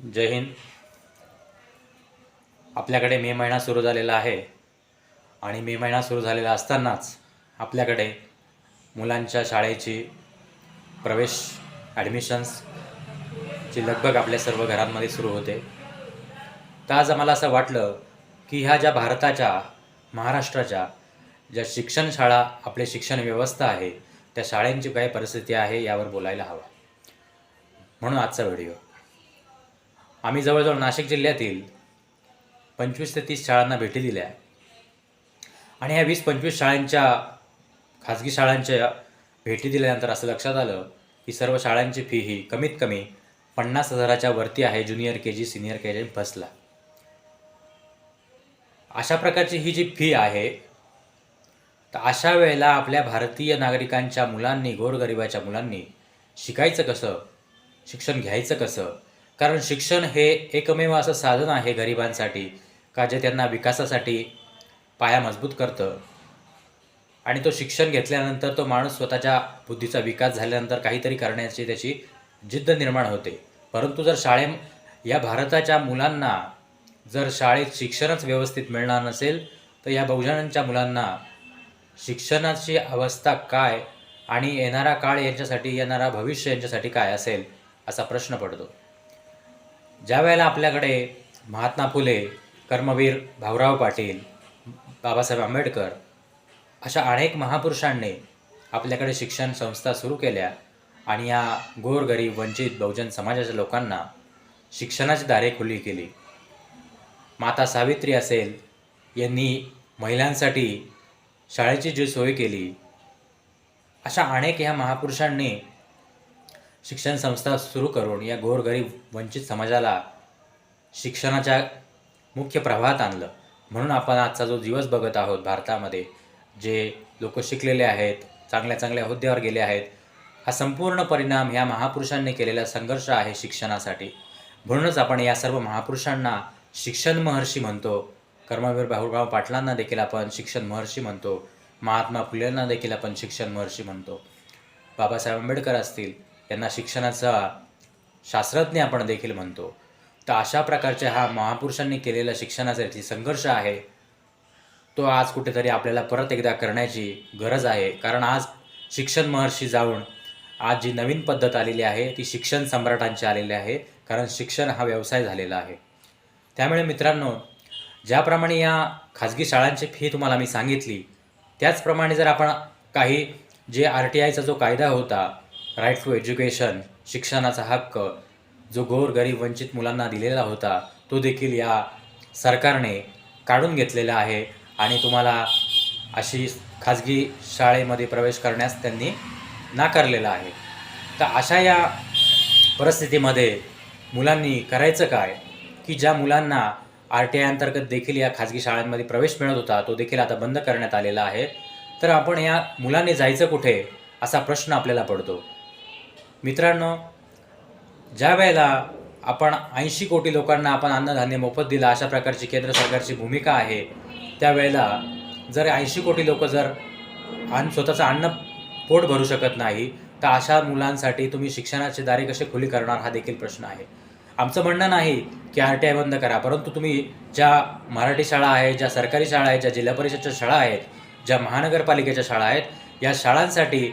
जय हिंद. आपल्याकडे मे महिना सुरू झालेला आहे आणि मे महिना सुरू झालेला असतानाच आपल्याकडे मुलांच्या शाळेची प्रवेश ॲडमिशन्सची लगबग आपल्या सर्व घरांमध्ये सुरू होते. तर आज आम्हाला असं वाटलं की ह्या ज्या भारताच्या महाराष्ट्राच्या ज्या शिक्षण शाळा आपली शिक्षण व्यवस्था आहे त्या शाळेंची काय परिस्थिती आहे यावर बोलायला हवं. म्हणून आजचा व्हिडिओ. आम्ही जवळजवळ नाशिक जिल्ह्यातील पंचवीस ते तीस शाळांना भेटी दिल्या. आणि ह्या वीस पंचवीस शाळांच्या खाजगी शाळांच्या भेटी दिल्यानंतर असं लक्षात आलं की सर्व शाळांची फी ही कमीत कमी पन्नास हजाराच्या वरती आहे junior K G senior K जी फर्स्टला अशा प्रकारची ही जी फी आहे तर अशा वेळेला आपल्या भारतीय नागरिकांच्या मुलांनी गोरगरिबाच्या मुलांनी शिकायचं कसं? शिक्षण घ्यायचं कसं? कारण शिक्षण हे एकमेव असं साधन आहे गरिबांसाठी का जे त्यांना विकासासाठी पाया मजबूत करतं. आणि तो शिक्षण घेतल्यानंतर तो माणूस स्वतःच्या बुद्धीचा विकास झाल्यानंतर काहीतरी करण्याची त्याची जिद्द निर्माण होते. परंतु जर शाळे या भारताच्या मुलांना जर शाळेत शिक्षणच व्यवस्थित मिळणार नसेल तर या बहुजनांच्या मुलांना शिक्षणाची अवस्था काय आणि येणारा काळ यांच्यासाठी येणारा भविष्य यांच्यासाठी काय असेल असा प्रश्न पडतो. ज्या वेळेला आपल्याकडे महात्मा फुले कर्मवीर भाऊराव पाटील बाबासाहेब आंबेडकर अशा अनेक महापुरुषांनी आपल्याकडे शिक्षण संस्था सुरू केल्या आणि या गोरगरीब वंचित बहुजन समाजाच्या लोकांना शिक्षणाची दारे खुली केली. माता सावित्री असेल यांनी महिलांसाठी शाळेची जी सोय केली अशा अनेक ह्या महापुरुषांनी शिक्षण संस्था सुरू करून या गोरगरीब वंचित समाजाला शिक्षणाच्या मुख्य प्रवाहात आणलं. म्हणून आपण आजचा जो दिवस बघत आहोत भारतामध्ये जे लोक शिकलेले आहेत चांगल्या चांगल्या हुद्द्यावर गेले आहेत हा संपूर्ण परिणाम ह्या महापुरुषांनी केलेला संघर्ष आहे शिक्षणासाठी. म्हणूनच आपण या सर्व महापुरुषांना शिक्षण महर्षी म्हणतो. कर्मवीर बाहुराव पाटलांना देखील आपण शिक्षण महर्षी म्हणतो. महात्मा फुलेंना देखील आपण शिक्षण महर्षी म्हणतो. बाबासाहेब आंबेडकर असतील यांना शिक्षणाचा शास्त्रज्ञ आपण देखील म्हणतो. तर अशा प्रकारच्या हा महापुरुषांनी केलेला शिक्षणाचा जे संघर्ष आहे. तो आज कुठेतरी आपल्याला परत एकदा करण्याची गरज आहे. कारण आज शिक्षण महर्षी जाऊन आज जी नवीन पद्धत आलेली आहे ती शिक्षण सम्राटांची आलेली आहे. कारण शिक्षण हा व्यवसाय झालेला आहे. त्यामुळे मित्रांनो ज्याप्रमाणे या खाजगी शाळांची फी तुम्हाला मी सांगितली त्याचप्रमाणे जर आपण काही जे आर टी आयचा जो कायदा होता राईट टू एज्युकेशन शिक्षणाचा हक्क जो गोर गरीब वंचित मुलांना दिलेला होता तो देखील या सरकारने काढून घेतलेला आहे आणि तुम्हाला अशी खाजगी शाळेमध्ये प्रवेश करण्यास त्यांनी नाकारलेला आहे. तर अशा या परिस्थितीमध्ये मुलांनी करायचं काय? की ज्या मुलांना आर टी आय अंतर्गत देखील या खाजगी शाळांमध्ये प्रवेश मिळत होता तो देखील आता बंद करण्यात आलेला आहे. तर आपण या मुलांनी जायचं कुठे? असा प्रश्न आपल्याला पडतो. मित्रांनो ज्या वेळेला आपण ऐंशी कोटी लोकांना आपण अन्नधान्य मोफत दिलं अशा प्रकारची केंद्र सरकारची भूमिका आहे त्यावेळेला जर ऐंशी कोटी लोक जर अन्न स्वतःचं अन्न पोट भरू शकत नाही तर अशा मुलांसाठी तुम्ही शिक्षणाचे दारे कसे खुली करणार हा देखील प्रश्न आहे. आमचं म्हणणं नाही की आर टी आय बंद करा परंतु तुम्ही ज्या मराठी शाळा आहेत ज्या सरकारी शाळा आहेत ज्या जिल्हा परिषदच्या शाळा आहेत ज्या महानगरपालिकेच्या शाळा आहेत या शाळांसाठी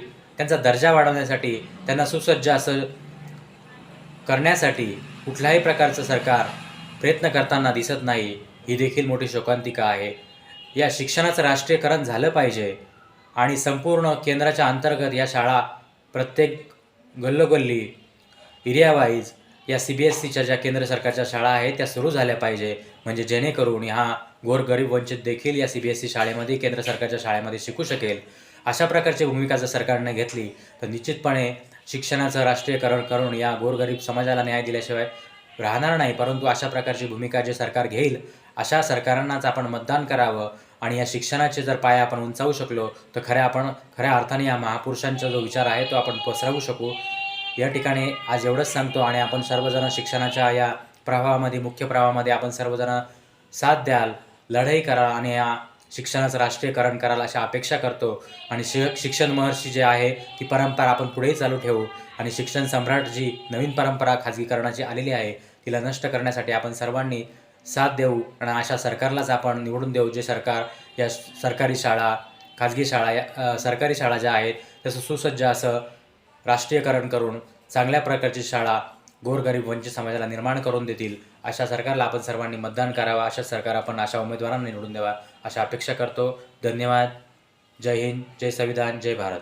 त्यांचा दर्जा वाढवण्यासाठी त्यांना सुसज्ज असं करण्यासाठी कुठल्याही प्रकारचं सरकार प्रयत्न करताना दिसत नाही ही देखील मोठी शोकांतिका आहे. या शिक्षणाचं राष्ट्रीयकरण झालं पाहिजे आणि संपूर्ण केंद्राच्या अंतर्गत या शाळा प्रत्येक गल्लोगल्ली एरियावाईज या सी बी एस सीच्या ज्या केंद्र सरकारच्या शाळा आहेत त्या सुरू झाल्या पाहिजे. म्हणजे जेणेकरून ह्या गोरगरीब वंचित देखील या सी बी एस सी शाळेमध्ये केंद्र सरकारच्या शाळेमध्ये शिकू शकेल. अशा प्रकारची भूमिका जर सरकारने घेतली तर निश्चितपणे शिक्षणाचं राष्ट्रीयकरण करून या गोरगरीब समाजाला न्याय दिल्याशिवाय राहणार नाही. परंतु अशा प्रकारची भूमिका जे सरकार घेईल अशा सरकारांनाच आपण मतदान करावं आणि या शिक्षणाचे जर पाया आपण उंचावू शकलो तर खऱ्या आपण खऱ्या अर्थाने या महापुरुषांचा जो विचार आहे तो आपण पसरवू शकू. या ठिकाणी आज एवढंच सांगतो आणि आपण सर्वजण शिक्षणाच्या या प्रवाहामध्ये मुख्य प्रवाहामध्ये आपण सर्वजण साथ द्याल लढाई करा आणि या शिक्षणाचं राष्ट्रीयकरण करायला अशा अपेक्षा करतो. आणि शि शिक्षण महर्षी जे आहे ती परंपरा आपण पुढेही चालू ठेवू. आणि शिक्षण सम्राट जी नवीन परंपरा खाजगीकरणाची आलेली आहे तिला नष्ट करण्यासाठी आपण सर्वांनी साथ देऊ आणि अशा सरकारलाच आपण निवडून देऊ. जे सरकार या सरकारी शाळा खाजगी शाळा या सरकारी शाळा ज्या आहेत त्याचं सुसज्ज असं राष्ट्रीयकरण करून चांगल्या प्रकारची शाळा गोरगरीब वंचित समाजाला निर्माण करून देतील. अशा सरकारला आपण सर्वांनी मतदान करावं अशा सरकार आपण अशा उमेदवारांना निवडून द्यावा अशा अपेक्षा करतो. धन्यवाद. जय हिंद. जय संविधान. जय भारत.